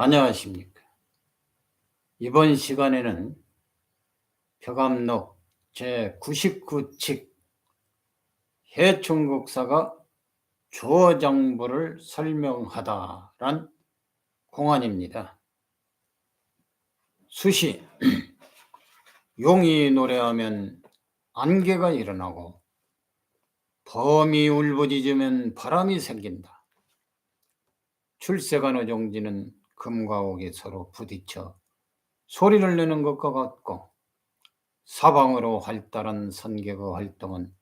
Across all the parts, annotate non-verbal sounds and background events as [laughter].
안녕하십니까. 이번 시간에는 벽암록 제99칙 해충국사가 조정부를 설명하다란 공안입니다. 수시 [clears throat] 용이 노래하면 안개가 일어나고 범이 울부짖으면 바람이 생긴다. 출세가 노종지는 금과 옥이 서로 부딪혀 소리를 내는 것과 같고 사방으로 활달한 선계의 활동은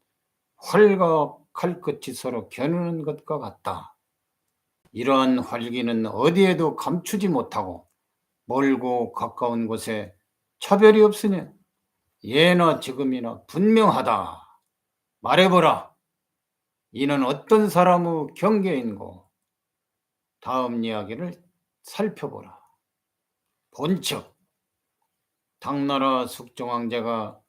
활과 칼끝이 서로 겨누는 것과 같다. 이러한 활기는 어디에도 감추지 못하고 멀고 가까운 곳에 차별이 없으니 예나 지금이나 분명하다. 말해보라. 이는 어떤 사람의 경계인고 다음 이야기를 살펴보라. 본척 당나라 숙종왕제가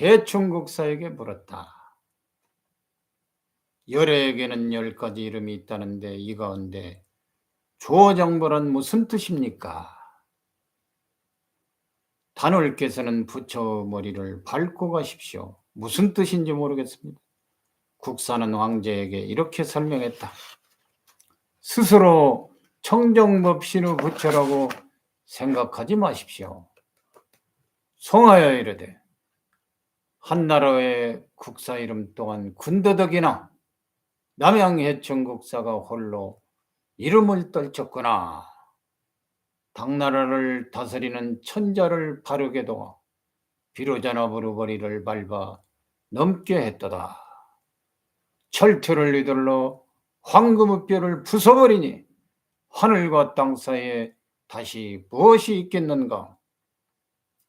해충국사에게 물었다. 열애에게는 열 가지 이름이 있다는데 이 가운데 조정보란 무슨 뜻입니까? 단월께서는 부처 머리를 밟고 가십시오. 무슨 뜻인지 모르겠습니다. 국사는 황제에게 이렇게 설명했다. 스스로 청정법 신의 부처라고 생각하지 마십시오. 송하여 이르되 한 나라의 국사 이름 또한 군더더기나 남양해천 국사가 홀로 이름을 떨쳤구나. 당나라를 다스리는 천자를 바르게도 비로자나 부르버리를 밟아 넘게 했도다. 철퇴를 이들러 황금의 뼈를 부숴버리니 하늘과 땅 사이에 다시 무엇이 있겠는가?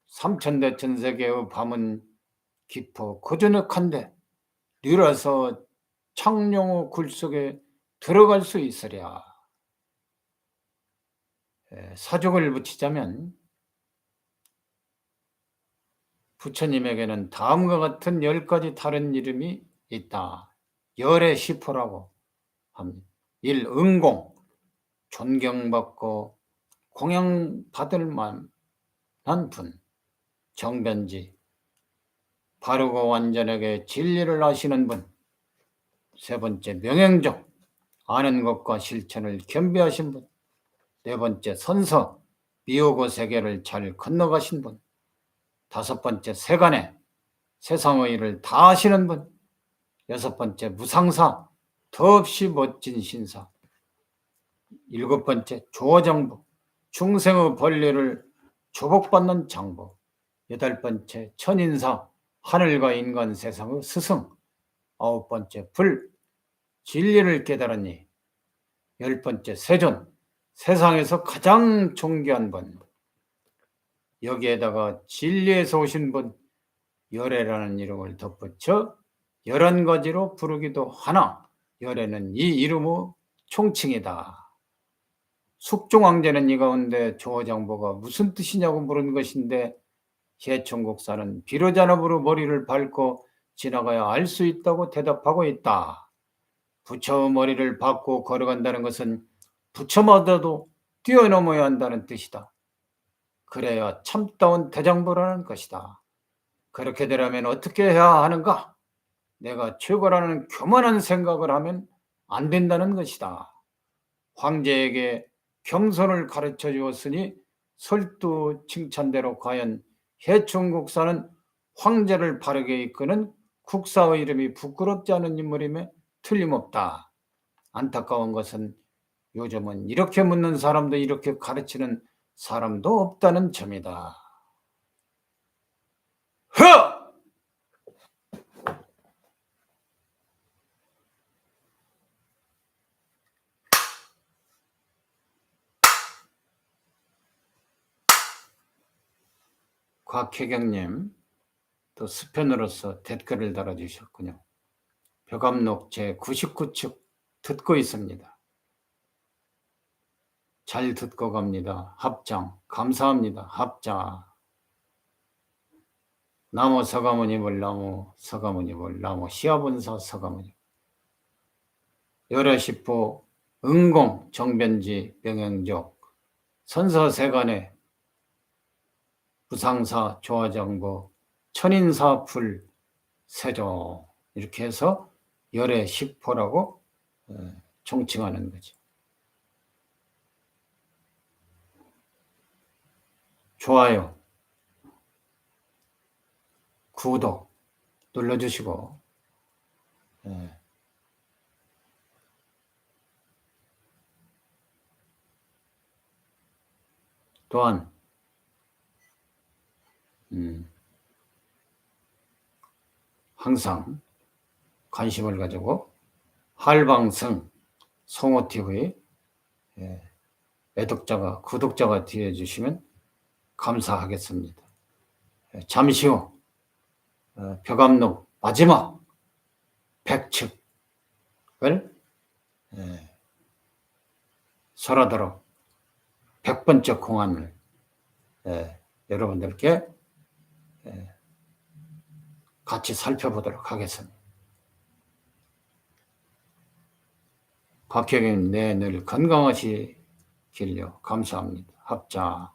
삼천대 천세계의 밤은 깊어 고저녁한데 뉴라서 창룡의 굴 속에 들어갈 수 있으랴. 사족을 붙이자면 부처님에게는 다음과 같은 열 가지 다른 이름이 있다. 열의 시포라고 합니다. 일 응공 존경받고 공양받을 만한 분 정변지. 바르고 완전하게 진리를 아시는 분. 세 번째 명행적. 아는 것과 실천을 겸비하신 분. 네 번째 선서. 미호고 세계를 잘 건너가신 분. 다섯 번째 세간에. 세상의 일을 다 하시는 분. 여섯 번째 무상사. 더없이 멋진 신사 일곱 번째 조정부 중생의 권리를 조복받는 장부. 여덟 번째 천인사 하늘과 인간 세상의 스승. 아홉 번째 불 진리를 깨달으니. 열 번째 세존 세상에서 가장 존귀한 분. 여기에다가 진리에서 오신 분 열애라는 이름을 덧붙여 열한 가지로 부르기도 하나. 열애는 이 이름의 총칭이다. 숙종왕제는 이 가운데 조정보가 무슨 뜻이냐고 물은 것인데 해천국사는 비로자나부로 머리를 밟고 지나가야 알 수 있다고 대답하고 있다. 부처의 머리를 밟고 걸어간다는 것은 부처마다도 뛰어넘어야 한다는 뜻이다. 그래야 참다운 대장부라는 것이다. 그렇게 되려면 어떻게 해야 하는가? 내가 최고라는 교만한 생각을 하면 안 된다는 것이다. 황제에게 경선을 가르쳐 주었으니 설두 칭찬대로 과연 해충 국사는 황제를 바르게 이끄는 국사의 이름이 부끄럽지 않은 인물임에 틀림없다. 안타까운 것은 요즘은 이렇게 묻는 사람도 이렇게 가르치는 사람도 없다는 점이다. 허! 곽혜경님 또 스편으로서 댓글을 달아주셨군요. 벽암록 제 99축 듣고 있습니다. 잘 듣고 갑니다. 합장 감사합니다. 합장 나무 서가모니볼 나무 서가모니볼 나무 시아본사 서가모니 열애십포 응공 정변지 명행족 선서세간에 부상사 조화정보 천인사 불 세조 이렇게 해서 열의 식포라고 어, 총칭하는 거지. 좋아요, 구독 눌러주시고 예. 또한 항상 관심을 가지고 할방성 성호TV 예, 애독자가 구독자가 되어 주시면 감사하겠습니다. 예, 잠시 후 어, 벽암록 마지막 백측을 예, 설하도록 백번째 공안을 예, 여러분들께 예, 같이 살펴보도록 하겠습니다. 박혜경 내늘 건강하시길요. 감사합니다. 합자.